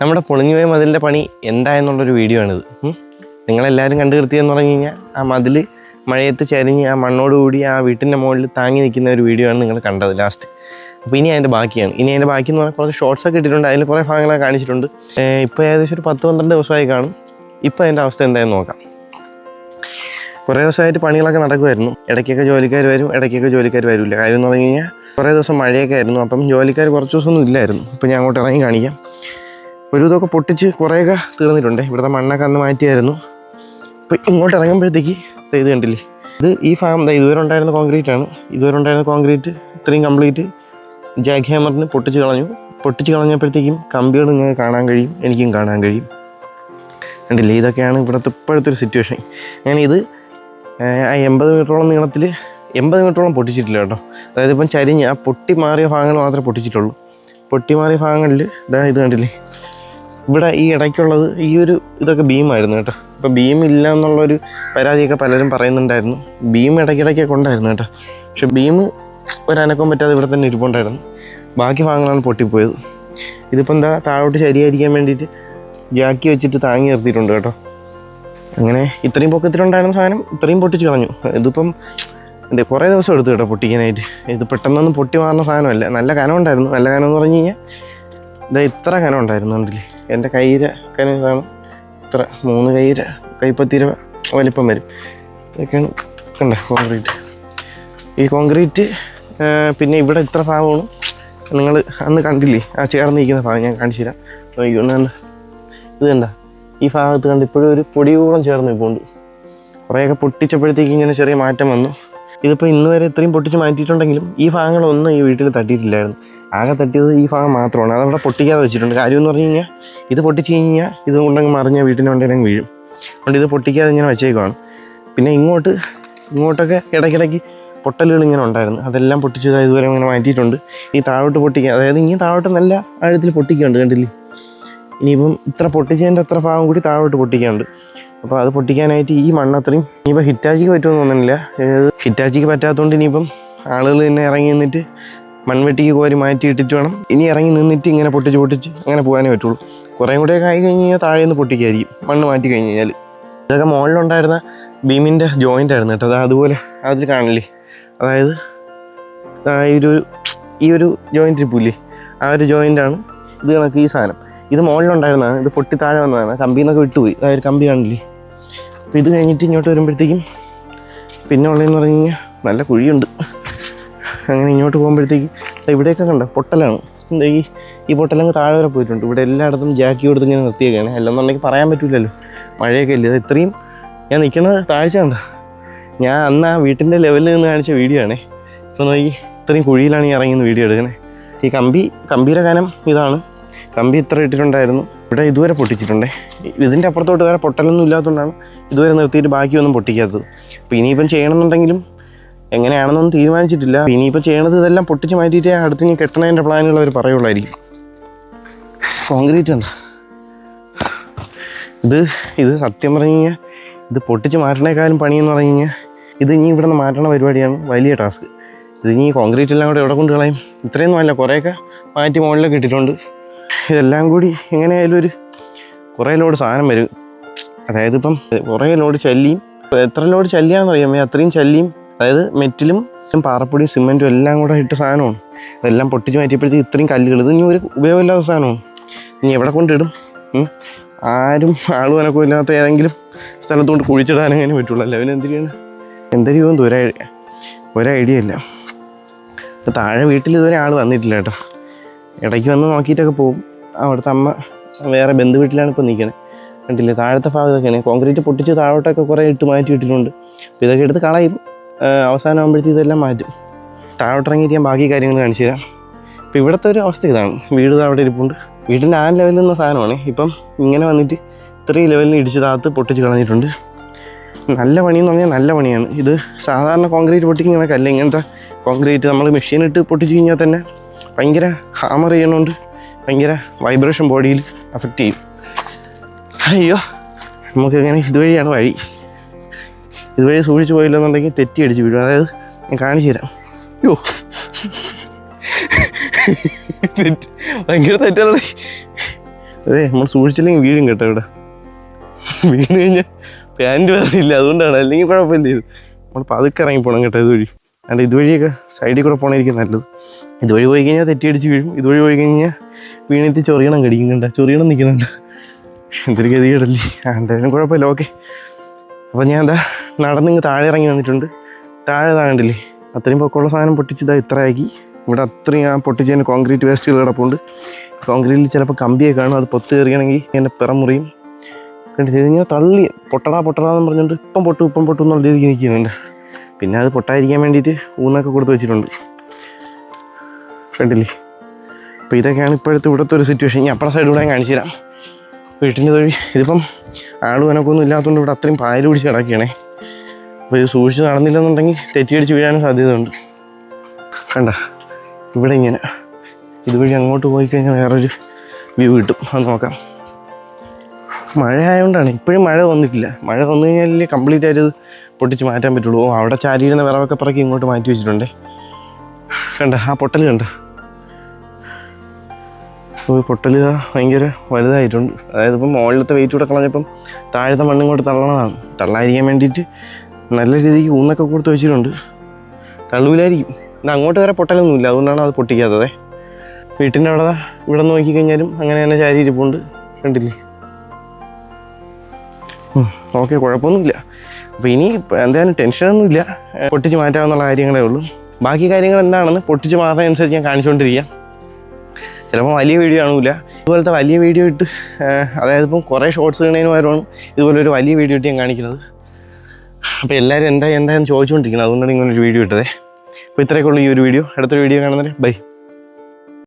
നമ്മുടെ പൊളിഞ്ഞുപോയ മതിലിന്റെ പണി എന്തായെന്നുള്ളൊരു വീഡിയോ ആണിത്. നിങ്ങളെല്ലാവരും കണ്ടു കിടത്തിയെന്ന് പറഞ്ഞു കഴിഞ്ഞാൽ ആ മതിൽ മഴയത്ത് ചരിഞ്ഞ് ആ മണ്ണോട് കൂടി ആ വീട്ടിന്റെ മുകളിൽ താങ്ങി നിൽക്കുന്ന ഒരു വീഡിയോ ആണ് നിങ്ങൾ കണ്ടത് ലാസ്റ്റ് അപ്പോൾ ഇനി അതിന്റെ ബാക്കിയാണ്. ഇനി അതിന്റെ ബാക്കി എന്ന് പറഞ്ഞാൽ കുറച്ച് ഷോർട്സ് ഒക്കെ ഇട്ടിട്ടുണ്ട്. അതിൽ കുറേ ഭാഗങ്ങളൊക്കെ കാണിച്ചിട്ടുണ്ട്. ഇപ്പോൾ ഏകദേശം ഒരു പത്ത് പന്ത്രണ്ട് ദിവസമായി കാണും. ഇപ്പോൾ അതിന്റെ അവസ്ഥ എന്തായെന്ന് നോക്കാം. കുറേ ദിവസമായിട്ട് പണികളൊക്കെ നടക്കുമായിരുന്നു ഇടയ്ക്കൊക്കെ ജോലിക്കാർ വരും ഇടയ്ക്കൊക്കെ ജോലിക്കാർ വരില്ല. കാര്യം എന്ന് പറഞ്ഞു കഴിഞ്ഞാൽ കുറേ ദിവസം മഴയൊക്കെ ആയിരുന്നു. അപ്പം ജോലിക്കാർ കുറച്ച് ദിവസമൊന്നും ഇല്ലായിരുന്നു. അപ്പോൾ ഞാൻ അങ്ങോട്ട് ഇറങ്ങി കാണിക്കാം. ഒരു ഇതൊക്കെ പൊട്ടിച്ച് കുറേയൊക്കെ തീർന്നിട്ടുണ്ട്. ഇവിടുത്തെ മണ്ണൊക്കെ അന്ന് മാറ്റിയായിരുന്നു. അപ്പം ഇങ്ങോട്ട് ഇറങ്ങുമ്പോഴത്തേക്ക് ഇത് കണ്ടില്ലേ? ഇത് ഈ ഫാം ഇതുവരെ ഉണ്ടായിരുന്ന കോൺക്രീറ്റ് ആണ്. ഇതുവരെ ഉണ്ടായിരുന്ന കോൺക്രീറ്റ് ഇത്രയും കംപ്ലീറ്റ് ജാക്ക് ഹാമറിന് പൊട്ടിച്ച് കളഞ്ഞു. പൊട്ടിച്ച് കളഞ്ഞപ്പോഴത്തേക്കും കമ്പികൾ ഇങ്ങനെ കാണാൻ കഴിയും എനിക്കും കാണാൻ കഴിയും. കണ്ടില്ലേ? ഇതൊക്കെയാണ് ഇവിടുത്തെ ഇപ്പോഴത്തെ ഒരു സിറ്റുവേഷൻ ഞാൻ ഇത് ആ എൺപത് മീറ്ററോളം നീളത്തിൽ എൺപത് മീറ്ററോളം പൊട്ടിച്ചിട്ടില്ല കേട്ടോ. അതായത് ഇപ്പം ചരിഞ്ഞ് ആ പൊട്ടി മാറിയ ഭാഗങ്ങൾ മാത്രമേ പൊട്ടിച്ചിട്ടുള്ളൂ. പൊട്ടി മാറിയ ഭാഗങ്ങളിൽ ഇതാ ഇത് കണ്ടില്ലേ? ഇവിടെ ഈ ഇടയ്ക്കുള്ളത് ഈ ഒരു ഇതൊക്കെ ബീമായിരുന്നു കേട്ടോ. അപ്പോൾ ബീം ഇല്ല എന്നുള്ളൊരു പരാതിയൊക്കെ പലരും പറയുന്നുണ്ടായിരുന്നു. ബീം ഇടയ്ക്കിടയ്ക്കൊക്കെ ഉണ്ടായിരുന്നു കേട്ടോ. പക്ഷെ ബീം ഒരനക്കം പറ്റാതെ ഇവിടെ തന്നെ ഇരിപ്പുണ്ടായിരുന്നു. ബാക്കി ഭാഗങ്ങളാണ് പൊട്ടിപ്പോയത്. ഇതിപ്പോൾ എന്താ താഴോട്ട് ശരിയായിരിക്കാൻ വേണ്ടിയിട്ട് ജാക്കി വെച്ചിട്ട് താങ്ങി നിർത്തിയിട്ടുണ്ട് കേട്ടോ. അങ്ങനെ ഇത്രയും പൊക്കത്തിലുണ്ടായിരുന്ന സാധനം ഇത്രയും പൊട്ടിച്ച് കളഞ്ഞു. ഇതിപ്പം എന്താ കുറേ ദിവസം എടുത്തു കേട്ടോ പൊട്ടിക്കാനായിട്ട്. ഇത് പെട്ടെന്നൊന്നും പൊട്ടി മാറുന്ന സാധനമല്ല. നല്ല കനം ഉണ്ടായിരുന്നു. നല്ല കനം എന്ന് പറഞ്ഞു കഴിഞ്ഞാൽ ഇതാ ഇത്ര കനം ഉണ്ടായിരുന്നു കണ്ടില്ലേ? എന്റെ കയ്യിൽ കാണും ഇത്ര മൂന്ന് കയ്യിൽ കൈപ്പത്തിര വലിപ്പം വരും. ഇതൊക്കെയാണ് കണ്ട കോൺക്രീറ്റ് ഈ കോൺക്രീറ്റ് പിന്നെ ഇവിടെ ഇത്ര ഭാഗമാണ്. നിങ്ങൾ അന്ന് കണ്ടില്ലേ ആ ചേർന്നിരിക്കുന്ന ഭാഗം ഞാൻ കാണിച്ചു തരാം. നോക്കിക്കൊണ്ട് കണ്ട? ഇത് കണ്ട? ഈ ഭാഗത്ത് കണ്ട് ഇപ്പോഴും ഒരു പൊടിയോളം ചേർന്ന് ഉണ്ട് കുറേയൊക്കെ പൊട്ടിച്ചപ്പോഴത്തേക്ക് ഇങ്ങനെ ചെറിയ മാറ്റം വന്നു. ഇതിപ്പോൾ ഇന്ന് വരെ ഇത്രയും പൊട്ടിച്ച് മാറ്റിയിട്ടുണ്ടെങ്കിലും ഈ ഭാഗങ്ങളൊന്നും ഈ വീട്ടിൽ തട്ടിയിട്ടില്ലായിരുന്നു. ആകെ തട്ടിയത് ഈ ഭാഗം മാത്രമാണ്. അതവിടെ പൊട്ടിക്കാതെ വെച്ചിട്ടുണ്ട്. കാര്യം എന്ന് പറഞ്ഞു കഴിഞ്ഞാൽ ഇത് പൊട്ടിച്ച് കഴിഞ്ഞാൽ ഇത് കൊണ്ടങ്ങ് മറിഞ്ഞാൽ വീട്ടിന്റെ ഉണ്ടെങ്കിലും വീഴും. അതുകൊണ്ട് ഇത് പൊട്ടിക്കാതെ ഇങ്ങനെ വെച്ചേക്കുവാണ്. പിന്നെ ഇങ്ങോട്ട് ഇങ്ങോട്ടൊക്കെ ഇടയ്ക്കിടയ്ക്ക് പൊട്ടലുകൾ ഇങ്ങനെ ഉണ്ടായിരുന്നു. അതെല്ലാം പൊട്ടിച്ച് ഇതാ ഇതുവരെ ഇങ്ങനെ മാറ്റിയിട്ടുണ്ട്. ഈ താഴോട്ട് പൊട്ടിക്കുക അതായത് ഇനി താഴോട്ട് നല്ല ആഴത്തിൽ പൊട്ടിക്കുന്നുണ്ട് കണ്ടില്ലേ? ഇനിയിപ്പം ഇത്ര പൊട്ടിച്ചതിന്റെ അത്ര ഭാഗം കൂടി താഴോട്ട് പൊട്ടിക്കാനുണ്ട് അപ്പോൾ അത് പൊട്ടിക്കാനായിട്ട് ഈ മണ്ണത്രയും ഇനിയിപ്പോൾ ഹിറ്റാച്ചിക്ക് പറ്റുമെന്ന് തോന്നുന്നില്ല. ഹിറ്റാച്ചിക്ക് പറ്റാത്തതുകൊണ്ട് ഇനിയിപ്പം ആളുകൾ തന്നെ ഇറങ്ങി നിന്നിട്ട് മൺവെട്ടിക്ക് കോരി മാറ്റി ഇട്ടിട്ട് വേണം. ഇനി ഇറങ്ങി നിന്നിട്ട് ഇങ്ങനെ പൊട്ടിച്ച് പൊട്ടിച്ച് അങ്ങനെ പോകാനേ പറ്റുള്ളൂ. കുറേ കൂടെയൊക്കെ ആയി കഴിഞ്ഞ് കഴിഞ്ഞാൽ താഴെ നിന്ന് പൊട്ടിക്കായിരിക്കും. മണ്ണ് മാറ്റി കഴിഞ്ഞ് കഴിഞ്ഞാൽ ഇതൊക്കെ മുകളിലുണ്ടായിരുന്ന ബീമിന്റെ ജോയിന്റ് ആയിരുന്നു കേട്ടോ. അത് അതുപോലെ അതിൽ കാണില്ലേ? അതായത് ഈ ഒരു ഈ ഒരു ജോയിന്റ് ഇരിപ്പില്ലേ ആ ഒരു ജോയിന്റാണ് ഇത് കണക്ക് ഈ സാധനം. ഇത് മുകളിലുണ്ടായിരുന്നതാണ് ഇത് പൊട്ടി താഴെ വന്നതാണ്. കമ്പിയിൽ നിന്നൊക്കെ വിട്ടുപോയി അതായത് കമ്പി കാണില്ലേ അപ്പോൾ ഇത് കഴിഞ്ഞിട്ട് ഇങ്ങോട്ട് വരുമ്പോഴത്തേക്കും പിന്നെ ഉള്ളതെന്ന് പറഞ്ഞു കഴിഞ്ഞാൽ നല്ല കുഴിയുണ്ട്. അങ്ങനെ ഇങ്ങോട്ട് പോകുമ്പോഴത്തേക്ക് ഇവിടെയൊക്കെ കണ്ട പൊട്ടലാണ്. എന്താ ഈ ഈ പൊട്ടലങ്ങ് താഴെ വരെ പോയിട്ടുണ്ട്. ഇവിടെ എല്ലായിടത്തും ജാക്കി കൊടുത്ത് ഇങ്ങനെ നിർത്തിയൊക്കെയാണ് അല്ലെന്നുണ്ടെങ്കിൽ പറയാൻ പറ്റില്ലല്ലോ മഴയൊക്കെ ഇല്ല? ഇത്രയും ഞാൻ നിൽക്കുന്നത് താഴ്ച കണ്ട? ഞാൻ അന്ന് ആ വീട്ടിന്റെ ലെവലിൽ നിന്ന് കാണിച്ച വീഡിയോ ആണേ. ഇപ്പോൾ നോക്കി ഇത്രയും കുഴിയിലാണ് ഈ ഇറങ്ങിയെന്ന് വീഡിയോ എടുക്കണേ. ഈ കമ്പി കമ്പിയുടെ കനം ഇതാണ്. കമ്പി ഇത്ര ഇട്ടിട്ടുണ്ടായിരുന്നു. ഇവിടെ ഇതുവരെ പൊട്ടിച്ചിട്ടുണ്ടേ. ഇതിന്റെ അപ്പുറത്തോട്ട് വേറെ പൊട്ടലൊന്നും ഇല്ലാത്തതുകൊണ്ടാണ് ഇതുവരെ നിർത്തിയിട്ട് ബാക്കിയൊന്നും പൊട്ടിക്കാത്തത്. അപ്പോൾ ഇനിയിപ്പം ചെയ്യണമെന്നുണ്ടെങ്കിലും എങ്ങനെയാണെന്നൊന്നും തീരുമാനിച്ചിട്ടില്ല. ഇനിയിപ്പോൾ ചെയ്യണത് ഇതെല്ലാം പൊട്ടിച്ച് മാറ്റിയിട്ടേ അടുത്ത് ഇനി കെട്ടണതിന്റെ പ്ലാനുകൾ അവർ പറയുള്ളായിരിക്കും. കോൺക്രീറ്റ് ഉണ്ട് ഇത് ഇത് സത്യം പറഞ്ഞു കഴിഞ്ഞാൽ ഇത് പൊട്ടിച്ച് മാറ്റണേക്കാളും പണിയെന്ന് പറഞ്ഞു കഴിഞ്ഞാൽ ഇത് ഇനി ഇവിടെ നിന്ന് മാറ്റണ പരിപാടിയാണ് വലിയ ടാസ്ക്. ഇത് ഇനി കോൺക്രീറ്റ് എല്ലാം കൂടെ എവിടെ കൊണ്ട് കളയും? ഇത്രയൊന്നും അല്ല കുറേയൊക്കെ മാറ്റി മുകളിലൊക്കെ ഇട്ടിട്ടുണ്ട്. ഇതെല്ലാം കൂടി എങ്ങനെയായാലും ഒരു കുറേ ലോഡ് സാധനം വരും. അതായത് ഇപ്പം കുറേ ലോഡ് ചല്ലിയും എത്ര ലോഡ് ചല്ലിയാണെന്ന് അറിയാം അത്രയും ചല്ലിയും അതായത് മെറ്റിലും പാറപ്പൊടിയും സിമെന്റും എല്ലാം കൂടെ ഇട്ട സാധനമാണ്. അതെല്ലാം പൊട്ടിച്ച് മാറ്റിയപ്പോഴത്തേക്ക് ഇത്രയും കല്ലുകൾ ഇത് ഇനി ഒരു ഉപയോഗമില്ലാത്ത സാധനമാണ്. ഇനി എവിടെ കൊണ്ടിടും? ആരും ആളും അനക്കവും ഇല്ലാത്ത ഏതെങ്കിലും സ്ഥലത്തോട്ട് കുഴിച്ചിടാൻ അങ്ങനെ പറ്റുള്ളൂ. അല്ല? അവന് എന്തിനാണ് എന്തരിയോ ഒരു ഒരു ഐഡിയ ഇല്ല. താഴെ വീട്ടിൽ ഇതുവരെ ആൾ വന്നിട്ടില്ല കേട്ടോ. ഇടയ്ക്ക് വന്ന് നോക്കിയിട്ടൊക്കെ പോകും അവിടുത്തെ അമ്മ വേറെ ബന്ധു വീട്ടിലാണ് ഇപ്പോൾ നിൽക്കണത് കണ്ടില്ലേ? താഴത്തെ ഭാഗത്തൊക്കെയാണ്. കോൺക്രീറ്റ് പൊട്ടിച്ച് താഴോട്ടൊക്കെ കുറേ ഇട്ട് മാറ്റി ഇട്ടിട്ടുണ്ട്. അപ്പോൾ ഇതൊക്കെ എടുത്ത് കളയും. ആ, അവസാനം ഇതെല്ലാം മാറ്റും. താഴോട്ടിറങ്ങിയിട്ട് ഞാൻ ബാക്കി കാര്യങ്ങൾ കാണിച്ചു തരാം. ഇപ്പോൾ ഇവിടുത്തെ ഒരു അവസ്ഥ ഇതാണ്. വീട് അവിടെ ഇരിപ്പുണ്ട്. വീടിന്റെ ആ ലെവലിൽ നിന്ന സാധനമാണ്. ഇപ്പം ഇങ്ങനെ വന്നിട്ട് ഇത്രയും ലെവലിൽ ഇടിച്ച് താത്ത് പൊട്ടിച്ച് കളഞ്ഞിട്ടുണ്ട്. നല്ല പണിയെന്ന് പറഞ്ഞാൽ നല്ല പണിയാണ്. ഇത് സാധാരണ കോൺക്രീറ്റ് പൊട്ടിക്കുന്നതൊക്കെ അല്ല. ഇങ്ങനത്തെ കോൺക്രീറ്റ് നമ്മൾ മെഷീൻ ഇട്ട് പൊട്ടിച്ച് കഴിഞ്ഞാൽ തന്നെ ഭയങ്കര ഹാമർ ചെയ്യണോണ്ട് ഭയങ്കര വൈബ്രേഷൻ ബോഡിയിൽ അഫക്റ്റ് ചെയ്യും. അയ്യോ നമുക്കിങ്ങനെ ഇതുവഴിയാണ് വഴി. ഇതുവഴി സൂക്ഷിച്ചു പോയില്ലെന്നുണ്ടെങ്കിൽ തെറ്റി അടിച്ചു വീഴും. അതായത് ഞാൻ കാണിച്ചു തരാം. യോ ഭയങ്കര തെറ്റല്ലേ? അതെ നമ്മൾ സൂക്ഷിച്ചില്ലെങ്കിൽ വീഴും കേട്ടോ ഇവിടെ. വീണ് കഴിഞ്ഞാൽ പാന്റ് വേറില്ല അതുകൊണ്ടാണ്. അല്ലെങ്കിൽ കുഴപ്പമില്ല. ഇത് നമ്മൾ പതുക്കെ ഇറങ്ങി പോകണം കേട്ടോ ഇതുവഴി. അല്ല ഇതുവഴിയൊക്കെ സൈഡിൽ കൂടെ പോകണമായിരിക്കും നല്ലത്. ഇതുവഴി പോയി കഴിഞ്ഞാൽ തെറ്റിയടിച്ച് വീഴും. ഇതുവഴി പോയി കഴിഞ്ഞാൽ വീണിത്തി ചൊറിയണം കടിക്കുന്നുണ്ട് ചൊറിയണം നിൽക്കുന്നുണ്ട് എന്തൊരു ഗതികേടല്ലേ? ആ എന്തായാലും കുഴപ്പമില്ല. ഓക്കെ അപ്പം ഞാൻ എന്താ നടന്നിങ്ങ് താഴെ ഇറങ്ങി വന്നിട്ടുണ്ട്. താഴെ താഴണ്ടില്ലേ അത്രയും പൊക്കമുള്ള സാധനം പൊട്ടിച്ചതാ ഇത്രയാക്കി. ഇവിടെ അത്രയും ആ പൊട്ടിച്ചതിന് കോൺക്രീറ്റ് വേസ്റ്റുകൾ കിടപ്പുണ്ട്. കോൺക്രീറ്റിൽ ചിലപ്പോൾ കമ്പിയൊക്കെ കാണും. അത് പൊത്ത് കയറിയണമെങ്കിൽ എന്റെ പിറം മുറിയും. ചെയ്ത് കഴിഞ്ഞാൽ തള്ളി പൊട്ടടാ പൊട്ടടാ എന്ന് പറഞ്ഞുകൊണ്ട് ഇപ്പം പൊട്ടു ഇപ്പം പൊട്ടു എന്നുള്ള രീതിക്ക് നിൽക്കുന്നുണ്ട്. പിന്നെ അത് പൊട്ടാതിരിക്കാൻ വേണ്ടിയിട്ട് ഊന്നൊക്കെ കൊടുത്ത് വെച്ചിട്ടുണ്ട്. കണ്ടില്ലേ? അപ്പോൾ ഇതൊക്കെയാണ് ഇപ്പോഴത്തെ ഇവിടുത്തെ ഒരു സിറ്റുവേഷൻ ഞാൻ അപ്പുറ സൈഡ് കൂടെ കാണിച്ചു തരാം. വീട്ടിന്റെ തൊഴിൽ. ഇതിപ്പം ആളും എനക്കൊന്നും ഇല്ലാത്തതുകൊണ്ട് ഇവിടെ അത്രയും പായൽ പിടിച്ച് കിടക്കുകയാണേ. അപ്പോൾ ഇത് സൂക്ഷിച്ച് നടന്നില്ലെന്നുണ്ടെങ്കിൽ തെറ്റിയടിച്ച് വീഴാനും സാധ്യതയുണ്ട്. കണ്ട ഇവിടെ ഇങ്ങനെ. ഇതുവഴി അങ്ങോട്ട് പോയി കഴിഞ്ഞാൽ വേറൊരു വ്യൂ കിട്ടും. അത് നോക്കാം. മഴ ആയതുകൊണ്ടാണ് ഇപ്പോഴും മഴ വന്നിട്ടില്ല. മഴ വന്നു കഴിഞ്ഞാൽ കംപ്ലീറ്റ് ആയിട്ട് പൊട്ടിച്ച് മാറ്റാൻ പറ്റുള്ളൂ. അവിടെ ചാരിയിരുന്ന വിറവൊക്കെ പിറക്കി ഇങ്ങോട്ട് മാറ്റി വെച്ചിട്ടുണ്ട്. കണ്ട ആ പൊട്ടൽ കണ്ട. പൊട്ടൽ ഭയങ്കര വലുതായിട്ടുണ്ട്. അതായത് ഇപ്പം മുകളിലത്തെ വെയിറ്റ് കൂടെ കളഞ്ഞപ്പം താഴത്തെ മണ്ണും ഇങ്ങോട്ട് തള്ളണതാണ്. തള്ളാതിരിക്കാൻ വേണ്ടിയിട്ട് നല്ല രീതിക്ക് ഊന്നൊക്കെ കൊടുത്ത് വെച്ചിട്ടുണ്ട്. തള്ളൂലായിരിക്കും അങ്ങോട്ട് വരെ പൊട്ടലൊന്നുമില്ല. അതുകൊണ്ടാണ് അത് പൊട്ടിക്കാത്തത്. വീട്ടിന്റെ അവിടെ ഇവിടെ നോക്കിക്കഴിഞ്ഞാലും അങ്ങനെ തന്നെ ചാരി ഇരിപ്പുണ്ട് കണ്ടില്ലേ ഓക്കെ കുഴപ്പമൊന്നുമില്ല. അപ്പോൾ ഇനി എന്തായാലും ടെൻഷനൊന്നുമില്ല. പൊട്ടിച്ച് മാറ്റാമെന്നുള്ള കാര്യങ്ങളേ ഉള്ളൂ. ബാക്കി കാര്യങ്ങൾ എന്താണെന്ന് പൊട്ടിച്ച് മാറുന്നതനുസരിച്ച് ഞാൻ കാണിച്ചുകൊണ്ടിരിക്കാം. ചിലപ്പോൾ വലിയ വീഡിയോ ആണില്ല ഇതുപോലത്തെ വലിയ വീഡിയോ ഇട്ട് അതായത് ഇപ്പം കുറേ ഷോർട്സ് കാണുന്നതിന് പകരമാണ് ഇതുപോലെ ഒരു വലിയ വീഡിയോ ഇട്ട് ഞാൻ കാണിക്കുന്നത്. അപ്പോൾ എല്ലാവരും എന്താ എന്താ എന്ന് ചോദിച്ചുകൊണ്ടിരിക്കുന്നത് അതുകൊണ്ടാണ് ഇങ്ങനെ ഒരു വീഡിയോ ഇട്ടത്. അപ്പോൾ ഇത്രയൊക്കെ ഉള്ളൂ ഈ ഒരു വീഡിയോ അടുത്തൊരു വീഡിയോ കാണുന്നവരെ ബൈ